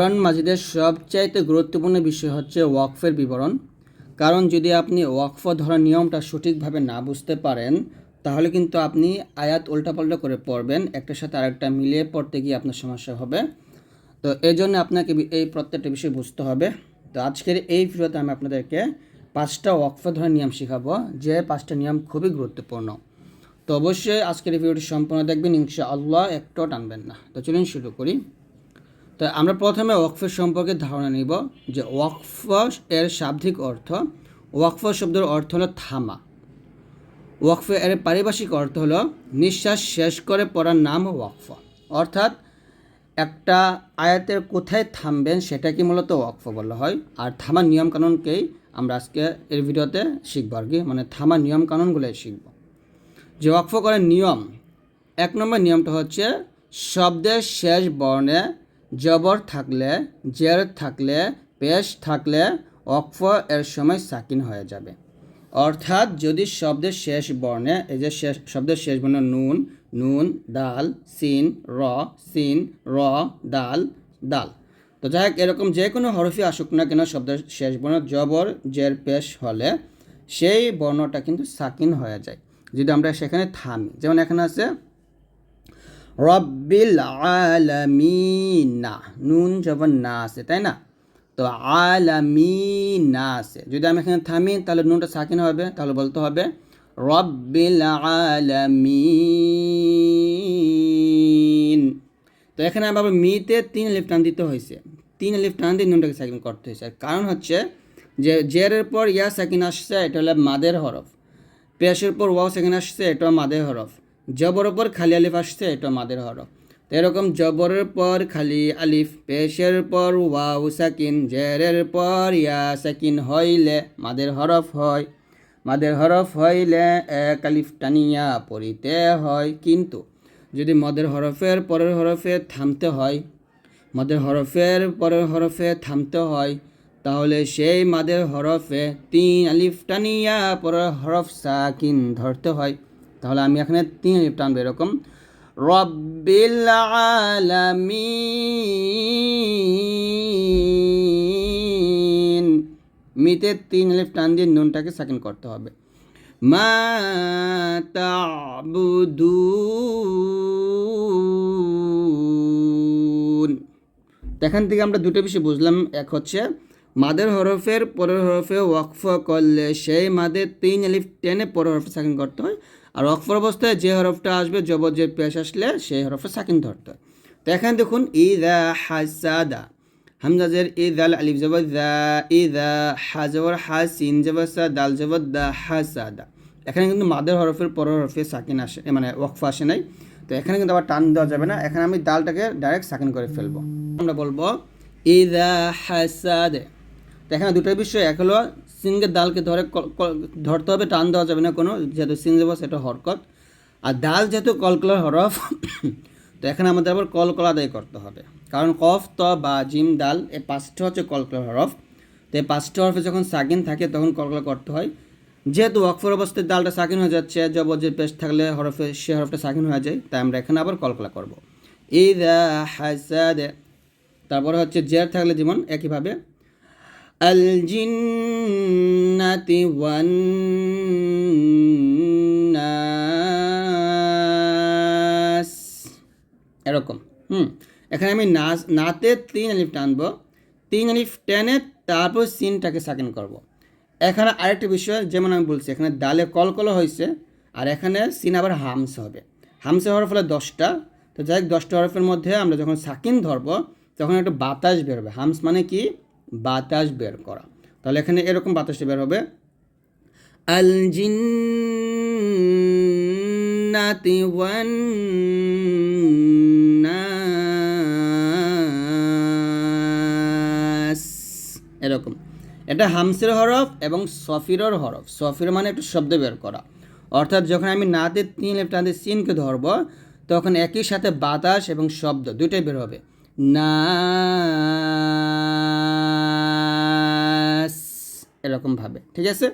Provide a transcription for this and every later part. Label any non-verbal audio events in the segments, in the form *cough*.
কোরআন মাজিদের সবচাইতে গুরুত্বপূর্ণ বিষয় হচ্ছে ওয়াকফের বিবরণ। কারণ যদি আপনি ওয়াকফ ধরার নিয়মটা সঠিকভাবে না বুঝতে পারেন, তাহলে কিন্তু আপনি আয়াত উল্টাপাল্টা করে পড়বেন, একটার সাথে আরেকটা মিলিয়ে পড়তে গিয়ে আপনার সমস্যা হবে। তো এই জন্য আপনাকে এই প্রত্যেকটা বিষয় বুঝতে হবে। তো আজকের এই ভিডিওতে আমি আপনাদেরকে পাঁচটা ওয়াকফ ধরার নিয়ম শেখাবো, যে পাঁচটা নিয়ম খুবই গুরুত্বপূর্ণ। তো অবশ্যই আজকের এই ভিডিওটি সম্পূর্ণ দেখবেন ইনশা আল্লাহ একটাও টানবেন না। তো চলুন শুরু করি। তো আমরা প্রথমে ওয়াকফের সম্পর্কে ধারণা নিব যে ওয়াকফ এর শাব্দিক অর্থ ওয়াকফ শব্দের অর্থ হলো থামা। ওয়াকফ এর পারিভাষিক অর্থ হলো নিঃশ্বাস শেষ করে পড়ার নাম ওয়াকফ। অর্থাৎ একটা আয়াতের কোথায় থামবেন সেটাকে মূলত ওয়াকফ বলা হয়। আর থামার নিয়মকানুনকেই আমরা আজকে এর ভিডিওতে শিখব আর কি মানে থামার নিয়মকানুনগুলোই শিখব। যে ওয়াকফ করার নিয়ম, এক নম্বর নিয়মটা হচ্ছে শব্দের শেষ বর্ণে জবর থাকলে, জের থাকলে, পেশ থাকলে ওয়াকফ এর সময় সাকিন হয়ে যাবে। অর্থাৎ যদি শব্দের শেষ বর্ণে, এই যে শেষ শব্দের শেষ বর্ণ নুন নুন, ডাল, সিন, র সিন, র, ডাল ডাল। তো যাই হোক, এরকম যে কোনো হরফি আসুক না কেন শব্দের শেষ বর্ণ জবর, জের, পেশ হলে সেই বর্ণটা কিন্তু সাকিন হয়ে যায়। যদি আমরা সেখানে থামি, যেমন এখানে আছে রব্বিল আলামিনা নুন যখন না আছে তাই না? তো আলামিনা আছে যদি আমি এখানে থামি, তাহলে নুনটা সাকিন হবে, তাহলে বলতে হবে রব্বিল আলামিন তো এখানে আবার মিতে তিন লিফ টান দিতে হয়েছে। তিন লিফ টান দিয়ে নুনটাকে সাকিন করতে হয়েছে। কারণ হচ্ছে যে, জেরের পর ইয়া সাকিন আসছে, এটা হলো মাদের হরফ। পেশের পর ওয়াও সেখানে আসছে এটা মাদের হরফ। জবরের পর খালি আলিফ আসছে, এটা মাদের হরফ। তো এরকম জবরের পর খালি আলিফ, পেশের পর ওয়াও সাকিন, জেরের পর ইয়া সাকিন হইলে মাদের হরফ হয়। মাদের হরফ হইলে এক আলিফ টানিয়া পড়িতে হয়। কিন্তু যদি মদের হরফের পরের হরফে থামতে হয়, মদের হরফের পরের হরফে থামতে হয়, তাহলে সেই মাদের হরফে তিন আলিফ টানিয়া পরের হরফ সাকিন ধরতে হয়। তাহলে আমি এখানে তিন আলিফ টানবো এরকম। রব্বিল আলামিন। মিতে তিন আলিফ টান দিয়ে নুনটাকে সাকিন করতে হবে। মা এখান থেকে আমরা দুটো বিষয় বুঝলাম। এক হচ্ছে, মাদের হরফের পরের হরফে ওয়াকফ করলে সেই মাদের তিন আলিফ টেনে পরের হরফে সাকিন করতে হয়। আর ওয়াকফর অবস্থায় যে হরফটা আসবে, জবর যে পেশ আসলে সেই হরফে সাকিন ধরতে তো এখানে দেখুন, ইদা হাসাদা। হামজাজের ইদাল আলিফ জবর দা, ইদা হাজবর হাসিন জবর সা, দাল জবর দা, হাসাদা। এখানে কিন্তু মাদের হরফের পরের হরফে সাকিন আসে মানে ওয়াকফ আসে নাই। তো এখানে কিন্তু আবার টান দেওয়া যাবে না। এখানে আমি দালটাকে ডাইরেক্ট সাকিন করে ফেলব। আমরা বলব, ইদা হাসাদে। তো এখানে দুটো বিষয় এক হলো সিনকে দালকে ধরে ধরতে হবে, টান দেওয়া যাবে না কোনো, যেহেতু সিন যাব সেটা হরকত। আর দাল যেহেতু কলকলার হরফ, তো এখানে আমাদের আবার কলকল আদায় করতে হবে। কারণ কফ, ত, বা, জিম, দাল, এই পাঁচটা হচ্ছে কলকলার হরফ। তো এই পাঁচটা হরফে যখন সাকিন থাকে, তখন কলকলা করতে হয়। যেহেতু ওয়াকফর অবস্থায় দালটা সাকিন হয়ে যাচ্ছে, জবজের পেশ থাকলে হরফে, সে হরফটা সাকিন হয়ে যায়, তাই আমরা এখানে আবার কলকলা করব। ইদা হাসাদে, তারপরে হচ্ছে জের থাকলে যেমন একইভাবে জিন্নাতি ওয়ান এরকম, হুম, এখানে আমি নাচ নাতে তিন আলিফ টানবো, তিন আলিফ টেনে তারপর সিনটাকে সাকিন করব। এখানে আরেকটা বিষয়, যেমন আমি বলছি, এখানে ডালে কলকল হয়েছে, আর এখানে সিন আবার হামস হবে। হামসে হওয়ার ফলে দশটা, তো যাই হোক, দশটা হরফের মধ্যে আমরা যখন সাকিন ধরবো, তখন একটা বাতাস বেরোবে। হামস মানে কি? বাতাস বের করা। তাহলে এখানে এরকম বাতাসটা বের হবে। আল জিন্নাতি ওয়ান এরকম। এটা হামসের হরফ এবং সফিরর হরফ। সফির মানে একটু শব্দ বের করা। অর্থাৎ যখন আমি নাতে তিন লেফটাতে সিনকে ধরব, তখন একই সাথে বাতাস এবং শব্দ দুইটাই বের হবে। নাস। এরকমভাবে ঠিক আছে?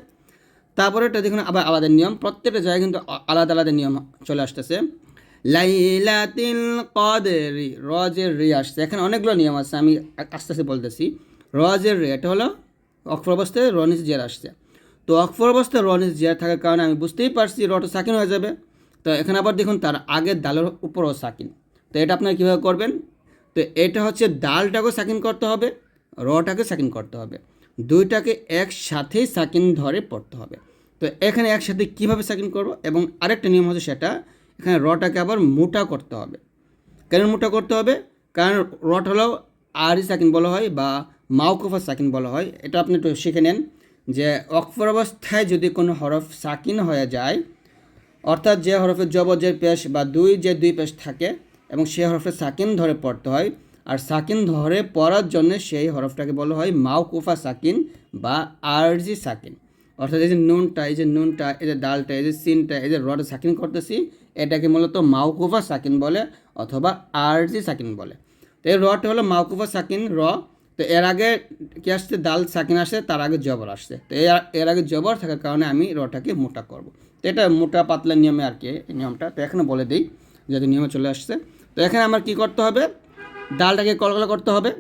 তারপরে এটা দেখুন, আবার আলাদা নিয়ম, প্রত্যেকটা জায়গায় কিন্তু আলাদা আলাদা নিয়ম চলে আসতেছে। লাইলাতিল কদরি, রজের রি আসছে। এখানে অনেকগুলো নিয়ম আছে, আমি আস্তে আস্তে বলতেছি। রজের রি, এটা হলো অক্ষর অবস্থায় রনিস জিয়ার আসছে। তো অক্ষর অবস্থায় রনিস জিয়ার থাকার কারণে আমি বুঝতেই পারছি রটা সাকিন হয়ে যাবে। তো এখানে আবার দেখুন, তার আগের দালের উপরও সাকিন। তো এটা আপনারা কীভাবে করবেন? তো এটা হচ্ছে ডালটাকে সাকিন করতে হবে রটাকে সাকিন করতে হবে। দুইটাকে একসাথেই সাকিন ধরে পড়তে হবে। তো এখানে একসাথে কীভাবে সাকিন করব এবং আরেকটা নিয়ম হচ্ছে সেটা, এখানে রটাকে আবার মোটা করতে হবে। কেন মোটা করতে হবে? কারণ রট হলো আরি সাকিন বলা হয় বা মাউকুফা সাকিন বলা হয়। এটা আপনি একটু শিখে নেন যে অক্ষর অবস্থায় যদি কোনো হরফ সাকিন হয়ে যায়, অর্থাৎ যে হরফের জবজের পেশ বা দুই যে দুই পেশ থাকে এবং সে হরফের সাকিন ধরে পড়তে হয় আর সাকিন ধরে পড়ার জন্য সেই হরফটাকে বলা হয় মাউকুফা সাকিন বা আরজি সাকিন। অর্থাৎ এই যে নুনটা, এই যে নুনটা, এই যে ডালটা, এই যে সিনটা, এই যে রড সাকিন করতেছি, এটাকে মূলত মাউকুফা সাকিন বলে অথবা আরজি সাকিন বলে। তো এই রটা হলো মাউকুফা সাকিন র। তো এর আগে কি আসছে? দাল সাকিন আসছে তার আগে জবর আসছে। তো এর আগে জবর থাকার কারণে আমি রটাকে মোটা করব। তো এটা মোটা পাতলা নিয়মে আর কি নিয়মটা। তো এখানে বলে দিই, যেহেতু নিয়মে চলে আসছে। তো এখানে আমার কি করতে হবে? ডালটাকে কলকলা করতে হবে,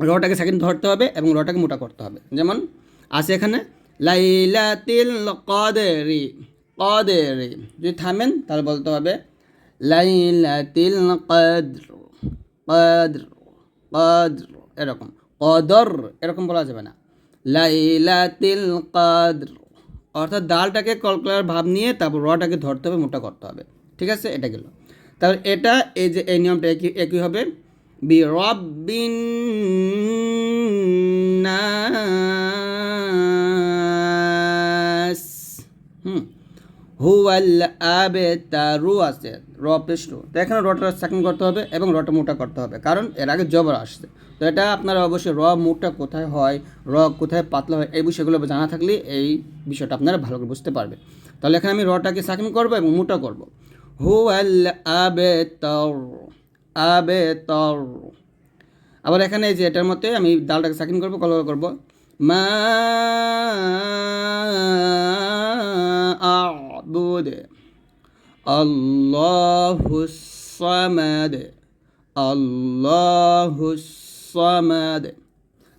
রটাকে সেকেন্ড ধরতে হবে এবং রটাকে মোটা করতে হবে। যেমন আছে এখানে, লাইলাতিল কদেরি কদেরি। যদি থামেন, তাহলে বলতে হবে, লাইলাতিল কদ্র কদ্র কদ্র, এরকম। কদর, এরকম বলা যাবে না। লাইলাতিল কদ্র। অর্থাৎ ডালটাকে কলকলার ভাব নিয়ে তারপর রটাকে ধরতে হবে, মোটা করতে হবে। ঠিক আছে? এটা গেল। তারপর এটা, এই যে এই নিয়মটা একই একই হবে। নাস। হুম। হুয়াল আবে তারু আছে। র পৃষ্ঠ। তো এখানে রটা সেকেন্ড করতে হবে এবং রটা মোটা করতে হবে। কারণ এর আগে জবর আসছে। তো এটা আপনারা অবশ্যই র মোটা কোথায় হয়, র কোথায় পাতলা হয়, এই বিষয়গুলো জানা থাকলে এই বিষয়টা আপনারা ভালো করে বুঝতে পারবে তাহলে এখানে আমি রটাকে সেকেন্ড করব এবং মোটা করব। হুয়াল আবে তর আবে তর আবার এখানে যে এটার মধ্যে আমি ডালটাকে সেকেন্ড করব কলর করব। মা আবুদ, আল্লাহু সামাদ আল্লাহু সামাদ।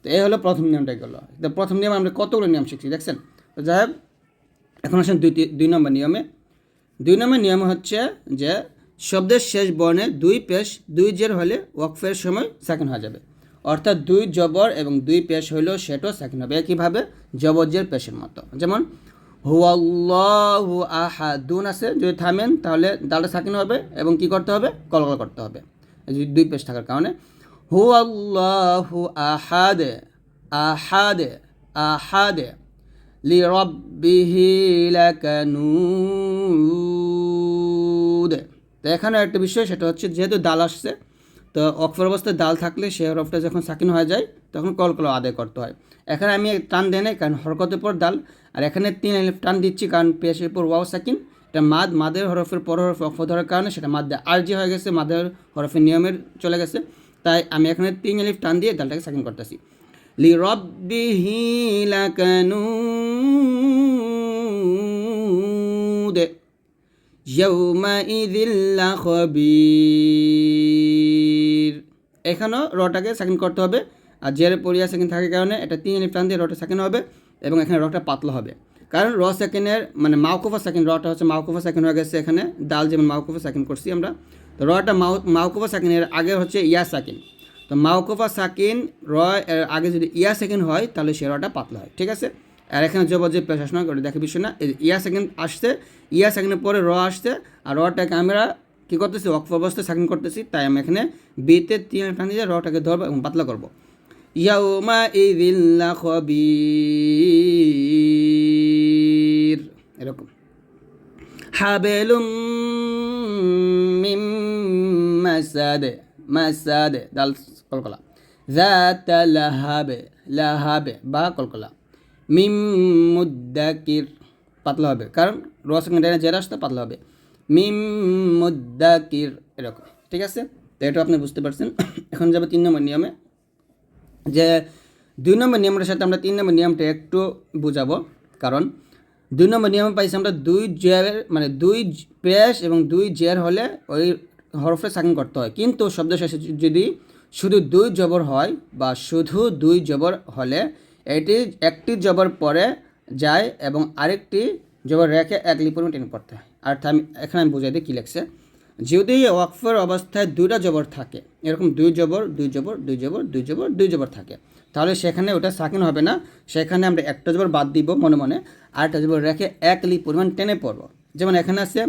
তো এই হলো প্রথম নিয়মটা গেলো প্রথম নিয়ম আমরা কতগুলো নিয়ম শিখছি, দেখছেন? তো যাই হোক, এখন আসেন দুই দুই নম্বর নিয়মে। দুই নম্বর নিয়ম হচ্ছে যে শব্দের শেষ বর্ণে দুই পেশ দুই জের হলে ওয়াকফের সময় সেকেন্ড হয়ে যাবে। অর্থাৎ দুই জবর এবং দুই পেশ হইলেও সেটাও সেকেন্ড হবে। একইভাবে জবরজের পেশের মতো। যেমন, হুয়াল্লাহু আহাদুন আছে। যদি থামেন, তাহলে দালটা সাকিন হবে এবং কি করতে হবে? কলকল করতে হবে। দুই পেশ থাকার কারণে। হুয়াল্লাহু আহাদে আহাদে আহাদে, লিরব্বিহি লাকানুদ তো এখানে একটা বিষয়, সেটা হচ্ছে যেহেতু দাল আসছে, তো অক্ষর অবস্থায় দাল থাকলে সে হরফটা যখন সাকিন হয়ে যায়, তখন কলকল আদায় করতে হয়। এখানে আমি টান দেয় নাই, কারণ হরকতের পর দাল, আর এখানে তিন টান দিচ্ছি, কারণ পেশের পর ওয়াও সাকিন, এটা মাদ, মাদের হরফের পর হরফ অক্ষ ধরার কারণে সেটা মাদ্দে আরজি হয়ে গেছে, মাদের হরফের নিয়মের চলে গেছে। তাই আমি এখানে তিন এলিফ টান দিয়ে দালটাকে সাকিন করতেছি। লি রব্বিহি লাকানুদ এখানেও রটাকে সেকেন্ড করতে হবে। আর জেরে পরিয়া সেকেন্ড থাকার কারণে এটা তিন আলিফ দিয়ে রটা সেকেন্ড হবে এবং এখানে রটা পাতলা হবে। কারণ র সেকেন্ডের মানে মাউকুফা সেকেন্ড রটা হচ্ছে মাউকুফা সেকেন্ড হয়ে গেছে এখানে। ডাল যেমন মাউকুফা সেকেন্ড করছি আমরা। তো রটা মাউ মাউকুফা সেকেন্ডের আগে হচ্ছে ইয়া সেকেন্ড তো মাউকুফা সাকিন র এর আগে যদি ইয়া সেকেন্ড হয়, তাহলে সে রটা পাতলা হয়। ঠিক আছে? আর এখানে জবর যে প্রশাসন করে দেখে বিষয় না ইয়া সেকেন্ড আসছে, ইয়া সেকেন্ডের পরে র আসছে, আর রটাকে আমরা কী করতেছি অক্ষ অবস্থায় সেকেন্ড করতেছি, তাই আমি এখানে বিতে তিন টান দিয়ে রটাকে ধরবো এবং পাতলা করব। ইয়াউমা ইদিল্লা খবির, এরকম। হাবেলুম মিম মাসাদে মাসাদে, দাল কলকলা। জাতা লাহাবে লাহাবে বা কলকলা। মিম মুদ্দাকির, পাতলা হবে। কারণ রস ডাইনে জেরা আসতে পাতলা হবে। মিম মুদ্দাকির, এরকম। ঠিক আছে? তো এটা আপনি বুঝতে পারছেন। *coughs* এখন যাবে তিন নম্বর নিয়মে। যে দুই নম্বর নিয়মটার সাথে আমরা তিন নম্বর নিয়মটা একটু বুঝাবো। কারণ দুই নম্বর নিয়মে পাইছি আমরা দুই জের মানে দুই পেশ এবং দুই জের হলে ওই হরফে সাকিন করতে হয়। কিন্তু শব্দ শেষে যদি শুধু দুই জবর হয় বা শুধু দুই জবর হলে এটি একটি জবর পরে যায় এবং আরেকটি জবর রেখে এক লিপরিমাণ টেনে পড়তে হয়। আর আমি এখানে আমি বুঝাই দিই কী লেখছে। যদি ওয়াকফের অবস্থায় দুইটা জবর থাকে, এরকম দুই জবর দুই জবর দুই জবর দুই জবর দুই জবর থাকে, তাহলে সেখানে ওটা সাকিন হবে না। সেখানে আমরা একটা জবর বাদ দিব মনে মনে আরেকটা জবর রেখে এক লি পরিমাণ টেনে পড়ব। যেমন এখানে আছে,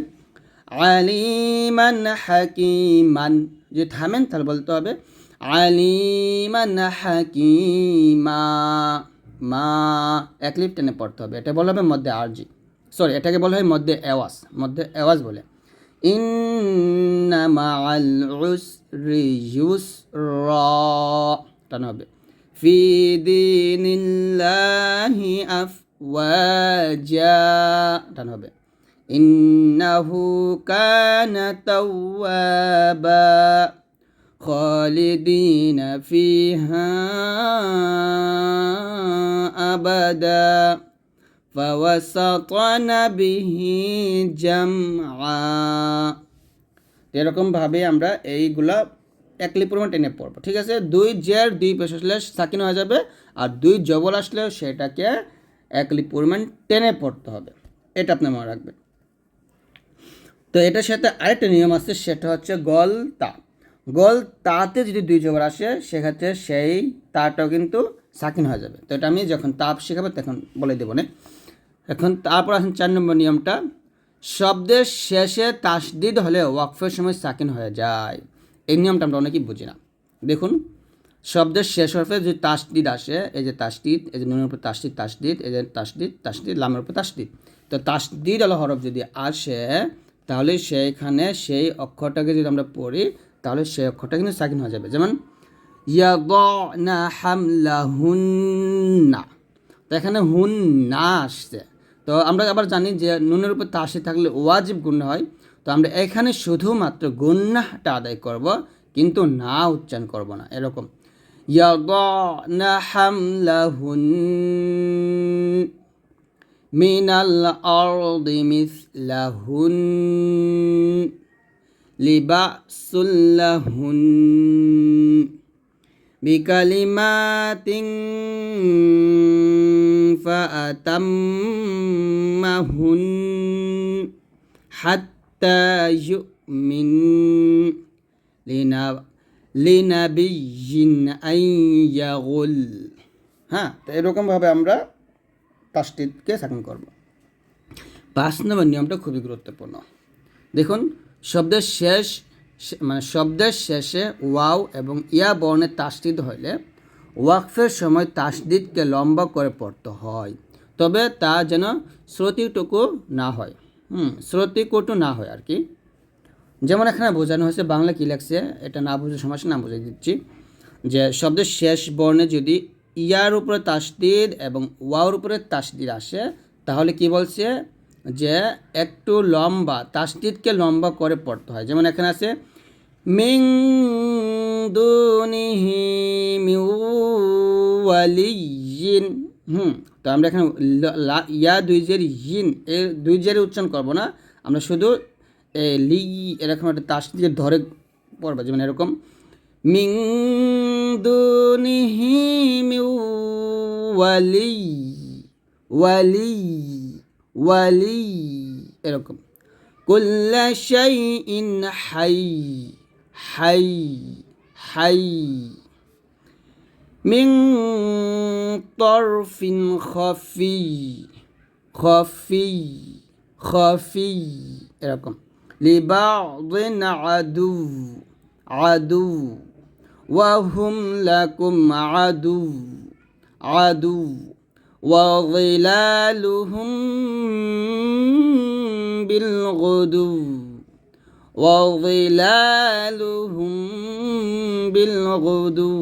আলিমান হাকিমান। যদি থামেন, তাহলে বলতে হবে আলিমান হাকিমা। মা, এক লিপ টেনে পড়তে হবে। এটা বলা হবে মধ্যে আরজি। সরি এটাকে বলা হয় মধ্যে আওয়াজ মধ্যে আওয়াজ বলে। টানা হবে। ফি দীনিল্লাহি আফওয়াজা। টানা হবে। ইন্নাহু কানা তাওয়াবা। خالدين فيها أبدا فوسطن به جمعا এরকমভাবে আমরা এইগুলা একলি পরিমাণ টেনে পড়বো ঠিক আছে দুই জের দুই পেশ আসলে সাকিন হয়ে যাবে আর দুই জবল আসলেও সেটাকে একলি পরিমাণ টেনে পড়তে হবে এটা আপনি মনে রাখবেন তো এটার সাথে আরেকটা নিয়ম আছে সেটা হচ্ছে গল তা গল তাতে যদি দুই জবর আসে, সেক্ষেত্রে সেই তাটাও কিন্তু সাকিন হয়ে যাবে। তো এটা আমি যখন তাপ শেখাবো, তখন বলে দেবো না। এখন তারপর আসেন চার নম্বর নিয়মটা। শব্দের শেষে তাসদিদ হলে ওয়াকফের সময় সাকিন হয়ে যায়। এই নিয়মটা আমরা অনেকেই বুঝি না। দেখুন, শব্দের শেষ হরফে যদি তাসদিদ আসে, এই যে তাসদিদ, এই যে নুনের উপর তাসদিদ তাসদিদ, এই যে তাসদিদ তাসদিদ, লামের উপর তাসদিদ। তো তাসদিদ আলো হরফ যদি আসে, তাহলে সেইখানে সেই অক্ষরটাকে যদি আমরা পড়ি তাহলে সেই অক্ষরটা কিন্তু সাকিন হয়ে যাবে। যেমন, ইয়াদনা হামলাহুন্না। তো এখানে হুন না আসছে। তো আমরা আবার জানি যে নুনের উপর তাসি থাকলে ওয়াজিব গুণ হয়। তো আমরা এখানে শুধুমাত্র গুন্নাটা আদায় করব, কিন্তু না উচ্চারণ করব না। এরকম, ইয়াদনা হামলাহুন মিনাল আরদি মিসলাহুন। লিবাসুল্লাহুন بكلمات فأتمهن حتى يؤمن لنب لنبي أن يغل হ্যাঁ তো এরকমভাবে আমরা তাসটিদকে সাকিন করব পাঁচ নম্বর নিয়মটা খুবই গুরুত্বপূর্ণ দেখুন শব্দের শেষ মানে শব্দের শেষে ওয়াও এবং ইয়া বর্ণের তাসদিদ হইলে ওয়াকফের সময় তাসদিদকে লম্বা করে পড়তে হয়। তবে তা যেন শ্রুতিটুকু না হয়। হুম শ্রুতিকটু না হয় আর কি যেমন এখানে বোঝানো হয়েছে, বাংলা কী লাগছে এটা না বুঝে সমস্যা, না বুঝে দিচ্ছি। যে শব্দের শেষ বর্ণে যদি ইয়ার উপরে তাসদিদ এবং ওয়াওর উপরে তাসদিদ আসে, তাহলে কি বলছে? যে একটু লম্বা তাসদিদকে লম্বা করে পড়তে হয়। যেমন এখানে আছে, মিং দুনিহি মিউয়ালিয়িন হুম, তো আমরা এখানে ইয়া দুই জের ইন, এ দুই জের উচ্চারণ করব না। আমরা শুধু এ লি, এরকম একটা তাসদিদ ধরে পড়ব, যেমন এরকম, মিং দুনিহি মিউয়ালি ওয়ালি ওয়ালি এরকম কুল্লা শাইইন হাই হাই হাই মিং তরফিন খফি খফি খফি এরকম লিবাদিন আদু আদু ওয়াহুম লাকুম আদু আদু وظلالهم بالغدو وظلالهم بالغدو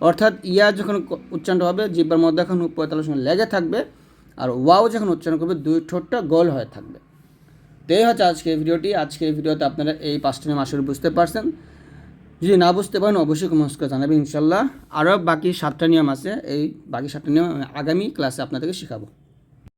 অর্থাৎ ইয়া যখন উচ্চারণ হবে জিব্বার মধ্যে এখন পঁয়তাল্লিশ সময় লেগে থাকবে আর ওয়াও যখন উচ্চারণ করবে দুই ঠোঁটটা গোল হয়ে থাকবে তো এই হচ্ছে আজকের ভিডিওটি আজকের ভিডিওতে আপনারা এই পাঁচটা নিয়ম আসলে বুঝতে পারছেন যদি না বুঝতে পারেন, অবশ্যই কমেন্টস করে জানাবেন ইনশাল্লাহ আরও বাকি সাতটা নিয়ম আছে, এই বাকি সাতটা নিয়ম আগামী ক্লাসে আপনাদেরকে শেখাবো।